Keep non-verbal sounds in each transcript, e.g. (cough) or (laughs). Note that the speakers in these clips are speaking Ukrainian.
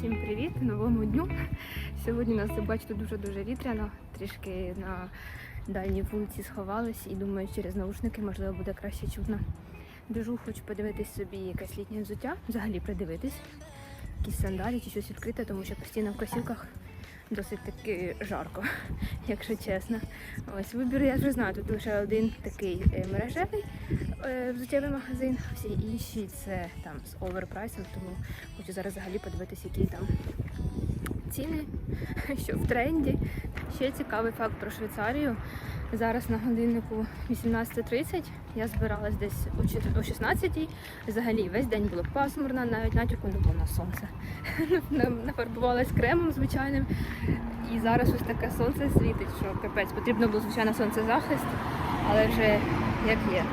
Всім привіт новому дню. Сьогодні нас, як бачите, дуже-дуже вітряно. Трішки на дальній вулиці сховались і думаю, через наушники можливо буде краще чутно. Біжу, хочу подивитись собі якесь літнє взуття, взагалі придивитись, якісь сандалі чи щось відкрите, тому що постійно в кросівках досить таки жарко, якщо чесно. Ось вибір, я вже знаю, тут лише один такий е, мережевий взуттєвий магазин, всі інші це там з оверпрайсом, тому хочу зараз взагалі подивитися, які там ціни, (laughs) що в тренді. Ще цікавий факт про Швейцарію. Зараз на годиннику 18.30 я збиралась десь о чот- о 16.00. Взагалі весь день було пасмурно, навіть натяку не було на сонце. (laughs) На- Нафарбувалась кремом звичайним. І зараз ось таке сонце світить, що капець. Потрібно було, звичайно, сонцезахист, але вже як є.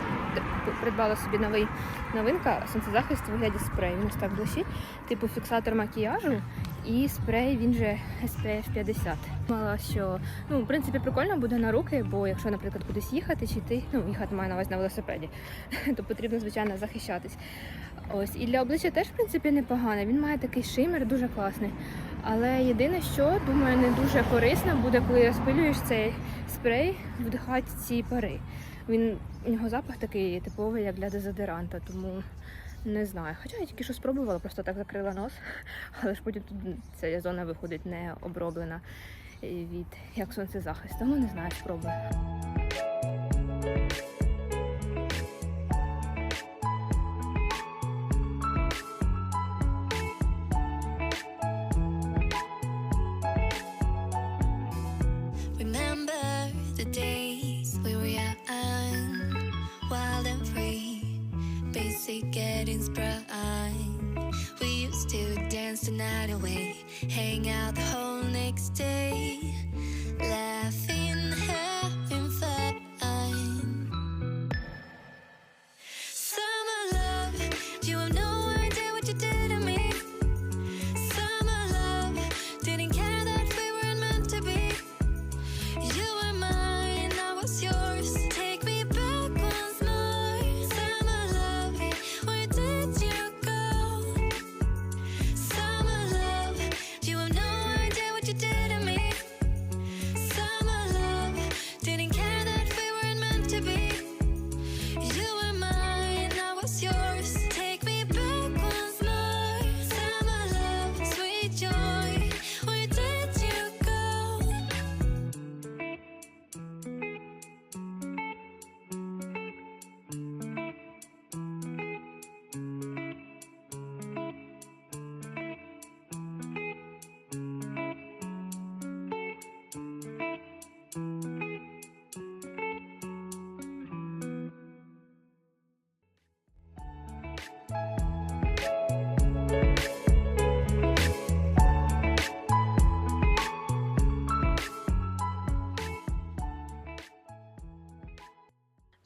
Т- Придбала собі новий новинка, сонцезахист у вигляді спрею. Він ось так блищить, типу фіксатор макіяжу і спрей він же SPF 50. Думала, що ну, в принципі прикольно буде на руки, бо якщо, наприклад, кудись їхати чи йти, ну їхати маю на увазі на велосипеді, (laughs) то потрібно, звичайно, захищатись. Ось і для обличчя теж в принципі непогано. Він має такий шимер, дуже класний. Але єдине, що думаю, не дуже корисно буде, коли розпилюєш цей спрей, вдихати ці пари. Він у нього запах такий типовий, як для дезодоранта, тому не знаю. Хоча я тільки що спробувала, просто так закрила нос, (laughs) але ж потім тут ця зона виходить не оброблена від як сонцезахист. Тому не знаю, спробую. Getting. We used to dance the night away, hang out the whole next day,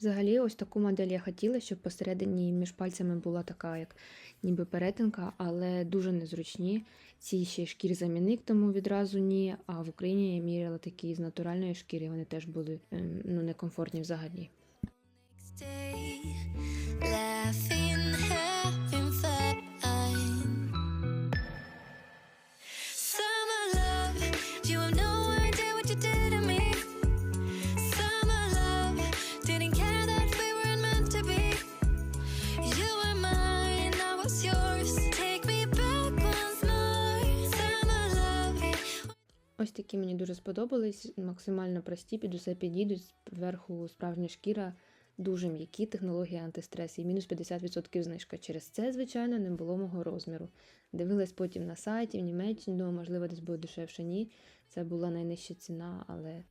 Взагалі, ось таку модель я хотіла, щоб посередині між пальцями була така, як ніби перетинка, але дуже незручні. Ці ще шкір-замінник, тому відразу ні. А в Україні я міряла такі з натуральної шкіри, вони теж були ем, ну, некомфортні взагалі. Ось такі мені дуже сподобались, максимально прості, під усе підійдуть. Зверху справжня шкіра, дуже м'які, технологія антистрес і мінус 50% знижка. Через це, звичайно, не було мого розміру. Дивилась потім на сайті в Німеччині, думаю, можливо, десь буде дешевше. Ні, це була найнижча ціна, але.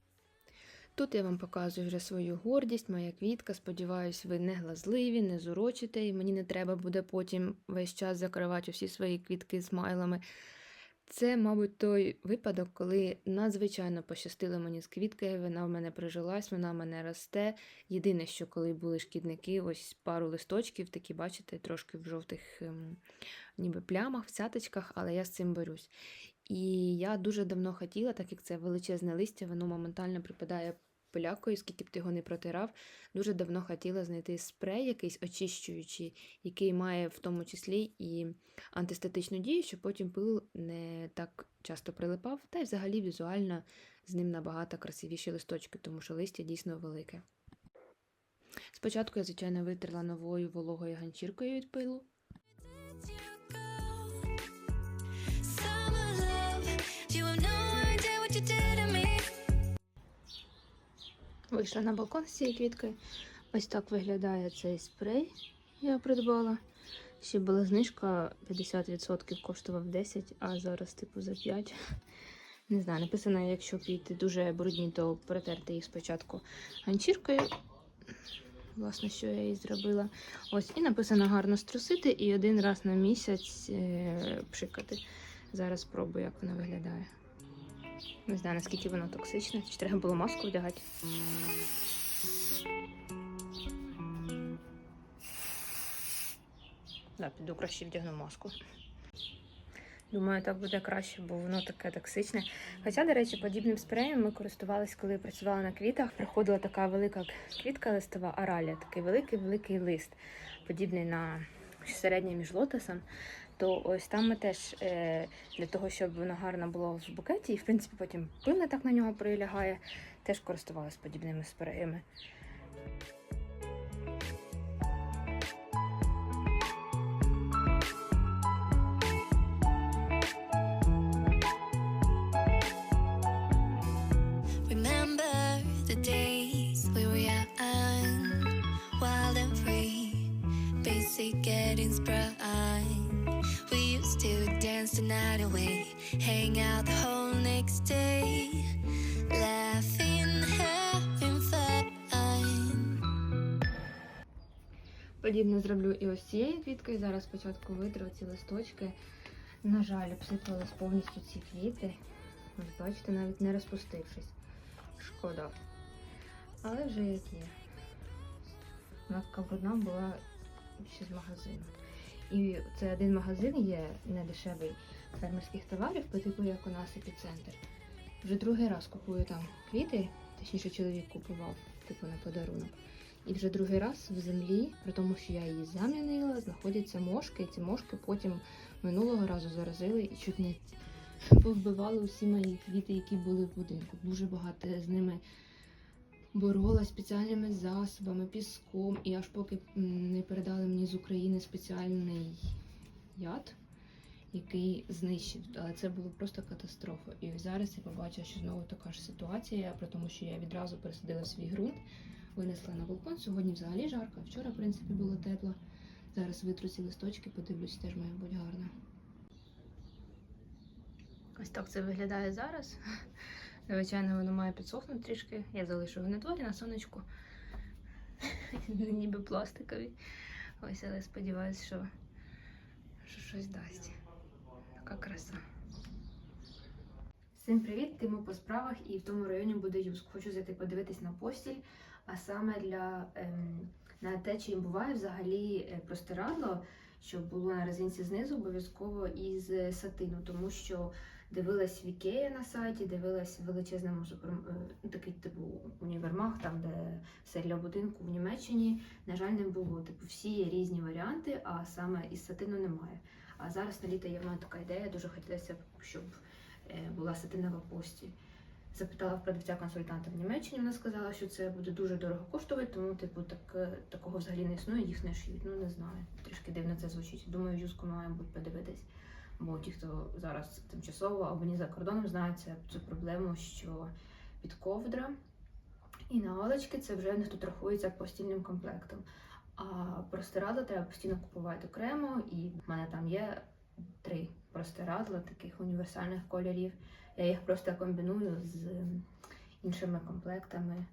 Тут я вам показую вже свою гордість, моя квітка. Сподіваюсь, ви не глазливі, не зурочите, і мені не треба буде потім весь час закривати всі свої квітки смайлами. Це, мабуть, той випадок, коли надзвичайно пощастило мені з квіткою, вона в мене прижилась, вона в мене росте. Єдине, що коли були шкідники, ось пару листочків, такі, бачите, трошки в жовтих ем, ніби плямах, в цяточках, але я з цим борюсь. І я дуже давно хотіла, так як це величезне листя, воно моментально припадає полякою, скільки б ти його не протирав. Дуже давно хотіла знайти спрей, якийсь очищуючий, який має в тому числі і антистатичну дію, щоб потім пил не так часто прилипав, та й взагалі візуально з ним набагато красивіші листочки, тому що листя дійсно велике. Спочатку я, звичайно, витерла новою вологою ганчіркою від пилу. Вийшла на балкон з цією квіткою. Ось так виглядає цей спрей. Я придбала. Ще була знижка 50% коштував 10, а зараз типу за 5. Не знаю, написано, якщо квіти дуже брудні, то протерти їх спочатку ганчіркою. Власне, що я їй зробила. Ось, і написано гарно струсити і один раз на місяць е- пшикати. Зараз спробую, як воно виглядає. Не знаю, наскільки воно токсичне. Чи треба було маску вдягати. Да, піду краще вдягну маску. Думаю, так буде краще, бо воно таке токсичне. Хоча, до речі, подібним спреєм ми користувалися, коли працювала на квітах. Приходила така велика квітка листова аралія, такий великий-великий лист, подібний на середній між лотосом. То ось там ми теж е, для того, щоб воно гарно було в букеті, і в принципі потім пил так на нього прилягає, теж користувалися подібними спреями. Night away, hang out the whole next day, laughing, having fun. Подібне зроблю і ось цією квіткою. Зараз спочатку витру ці листочки. На жаль, обсипались повністю ці квіти. Ось бачите, навіть не розпустившись. Шкода. Але вже як є. Вона така була ще з магазину. І це один магазин є недешевий фермерських товарів, по типу як у нас епіцентр. Вже другий раз купую там квіти, точніше чоловік купував, типу на подарунок. І вже другий раз в землі, при тому, що я її замінила, знаходяться мошки, і ці мошки потім минулого разу заразили і чуть не (laughs) повбивали усі мої квіти, які були в будинку. Дуже багато з ними боролась спеціальними засобами, піском, і аж поки не передали мені з України спеціальний яд, який знищив. Але це було просто катастрофа. І зараз я побачила, що знову така ж ситуація, при тому, що я відразу пересадила свій ґрунт, винесла на балкон. Сьогодні взагалі жарко, вчора, в принципі, було тепло. Зараз витру ці листочки, подивлюсь, теж має бути гарно. Ось так це виглядає зараз. Звичайно, воно має підсохнути трішки. Я залишу його на дворі на сонечку. Ніби пластикові. Ось, але сподіваюся, що, що щось дасть. Така краса. Всім привіт! Тимо по справах і в тому районі буде юск. Хочу зайти подивитись на постіль, а саме для ем, на те, чи їм буває взагалі е, простирадло, щоб було на резинці знизу, обов'язково із е, сатину, тому що дивилась в Ікея на сайті, дивилась в величезному супер е, такий типу універмаг, там де все для будинку в Німеччині. На жаль, не було. Типу, всі є різні варіанти, а саме із сатину немає. А зараз на літо є в мене така ідея, дуже хотілося б, щоб е, була сатинова постіль. Запитала в продавця консультанта в Німеччині, вона сказала, що це буде дуже дорого коштувати, тому типу так, е, такого взагалі не існує, їх не шиють. Ну не знаю. Трішки дивно це звучить. Думаю, юзку має бути подивитись. Бо ті, хто зараз тимчасово або ні за кордоном знають цю проблему, що під ковдра і наволочки це вже них тут рахується постільним комплектом. А простирадла треба постійно купувати окремо, і в мене там є три простирадла таких універсальних кольорів. Я їх просто комбіную з іншими комплектами.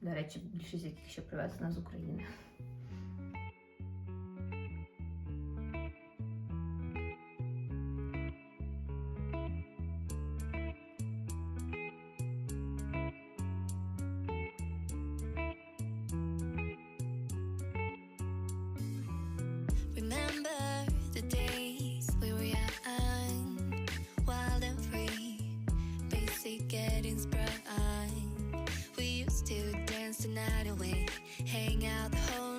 До речі, більшість з яких ще привезена з України. The night away, hang out the whole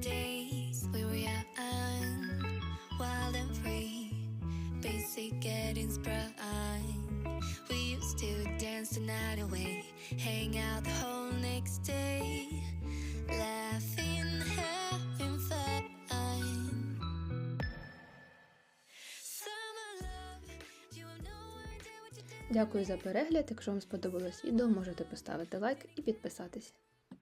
days we were young, wild and free, basic getting sprung. We used to dance the night away, hang out the whole next day, laughing, having fun. Summer love, you have no idea what you did. Дякую за перегляд. Якщо вам сподобалось відео, можете поставити лайк і підписатись.